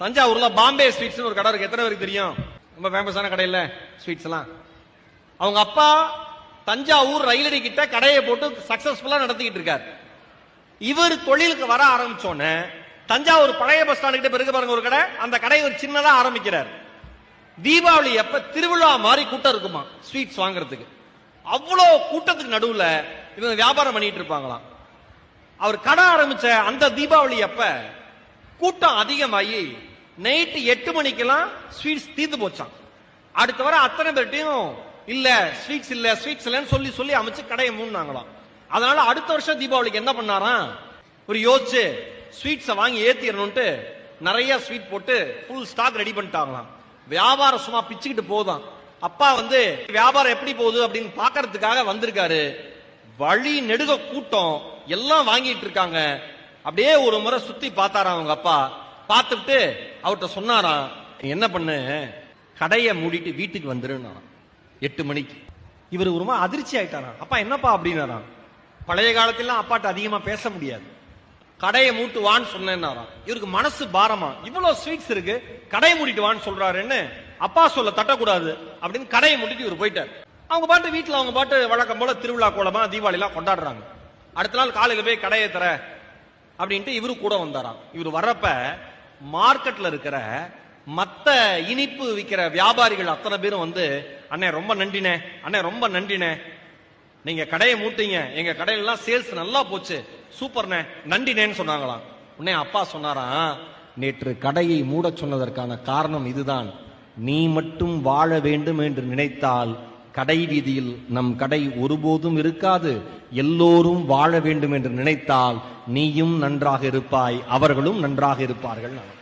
தஞ்சாவூர்ல பாம்பே ஸ்வீட்ஸ் ஒரு கடை இருக்கு. எத்தனை பேருக்கு தெரியும்? ரொம்ப ஃபேமஸான கடை இல்ல ஸ்வீட்ஸ் எல்லாம். அவங்க அப்பா தஞ்சாவூர் ரயிலடி கிட்ட கடையை போட்டு சக்சஸ்ஃபுல்லா நடத்திக்கிட்டு இருக்காரு. இவர் தொழிலுக்கு வர ஆரம்பிச்சோன்னே தஞ்சாவூர் பழைய பஸ் ஸ்டாண்டு கிட்ட பிறகு பாருங்க ஒரு கடை. அந்த கடை ஒரு சின்னதா ஆரம்பிக்கிறார். தீபாவளி அப்ப திருவிழா மாதிரி கூட்டம் இருக்குமா ஸ்வீட்ஸ் வாங்குறதுக்கு. அவ்வளோ கூட்டத்துக்கு நடுவுல இவங்க வியாபாரம் பண்ணிட்டு இருப்பாங்களாம். அவர் கடை ஆரம்பிச்ச அந்த தீபாவளி அப்ப கூட்டம் அதிகமாகி நைட்டு எட்டு மணிக்கெல்லாம் ஸ்வீட்ஸ் தீர்ந்து போச்சான் அடுத்த வர அத்தனை பேர்ட்டையும் இல்ல ஸ்வீட்ஸ் இல்ல ஸ்வீட்ஸ் இல்லன்னு சொல்லி சொல்லி அமைச்சு கடையை மூணாங்களாம் அதனால அடுத்த வருஷம் தீபாவளிக்கு என்ன பண்ணாராம்? ஒரு யோசிச்சு ஸ்வீட்ஸை வாங்கி ஏத்திடணும்ட்டு நிறைய ஸ்வீட் போட்டு ஃபுல் ஸ்டாக் ரெடி பண்ணிட்டாங்களாம். வியாபாரம் சும்மா பிச்சுக்கிட்டு போதான் அப்பா வந்து வியாபாரம் எப்படி போகுது? அப்படின்னு பாக்குறதுக்காக வந்திருக்காரு. வழி நெடுக கூட்டம் எல்லாம் வாங்கிட்டு இருக்காங்க. அப்படியே ஒரு முறை சுத்தி பார்த்தாராம் அவங்க அப்பா. பார்த்துட்டு அவர்கிட்ட சொன்னாராம் என்ன பண்ணு? கடையை மூடிட்டு வீட்டுக்கு வந்துருன்னா எட்டு மணிக்கு. இவர் ஒரு மாதிரி அதிர்ச்சி ஆயிட்டாராம். அப்பா என்னப்பா? அப்படின்னாராம். பழைய காலத்திலாம் அப்பாட்ட அதிகமா பேச முடியாது. கடையை மூட்டு வான்னு சொன்னேன்னாராம். இவருக்கு மனசு பாரமா. இவ்வளவு ஸ்வீட்ஸ் இருக்கு. கடையை மூடிட்டு வான்னு சொல்றாருன்னு அப்பா சொல்ல தட்டக்கூடாது. அப்படின்னு கடையை மூடிட்டு இவர் போயிட்டார். அவங்க பாட்டு வீட்டுல அவங்க பாட்டு வழக்கம் போல திருவிழா கோலமா தீபாவளி எல்லாம் கொண்டாடுறாங்க. அடுத்த நாள் காலையில போய் கடையை தர அப்படின்ட்டு இவரு கூட வந்தாராம். இவர் வர்றப்ப மார்க்கெட்ல இருக்கிற மத்த இனிப்பு விற்கிற வியாபாரிகள் அத்தனை பேரும் வந்து அண்ணே ரொம்ப நன்றினே அண்ணே ரொம்ப நன்றினே நீங்க கடையை மூட்டீங்க. எங்க கடையிலலாம் சேல்ஸ் நல்லா போச்சு. சூப்பர்ண்ணே நன்றினேன்னு சொன்னாங்களாம். உடனே அப்பா சொன்னாராம் நேற்று கடையை மூடச் சொன்னதற்கான காரணம் இதுதான். நீ மட்டும் வாழ வேண்டும் என்று நினைத்தால் கடை வீதியில் நம் கடை ஒருபோதும் இருக்காது. எல்லோரும் வாழ வேண்டும் என்று நினைத்தால் நீயும் நன்றாக இருப்பாய் அவர்களும் நன்றாக இருப்பார்கள். நான்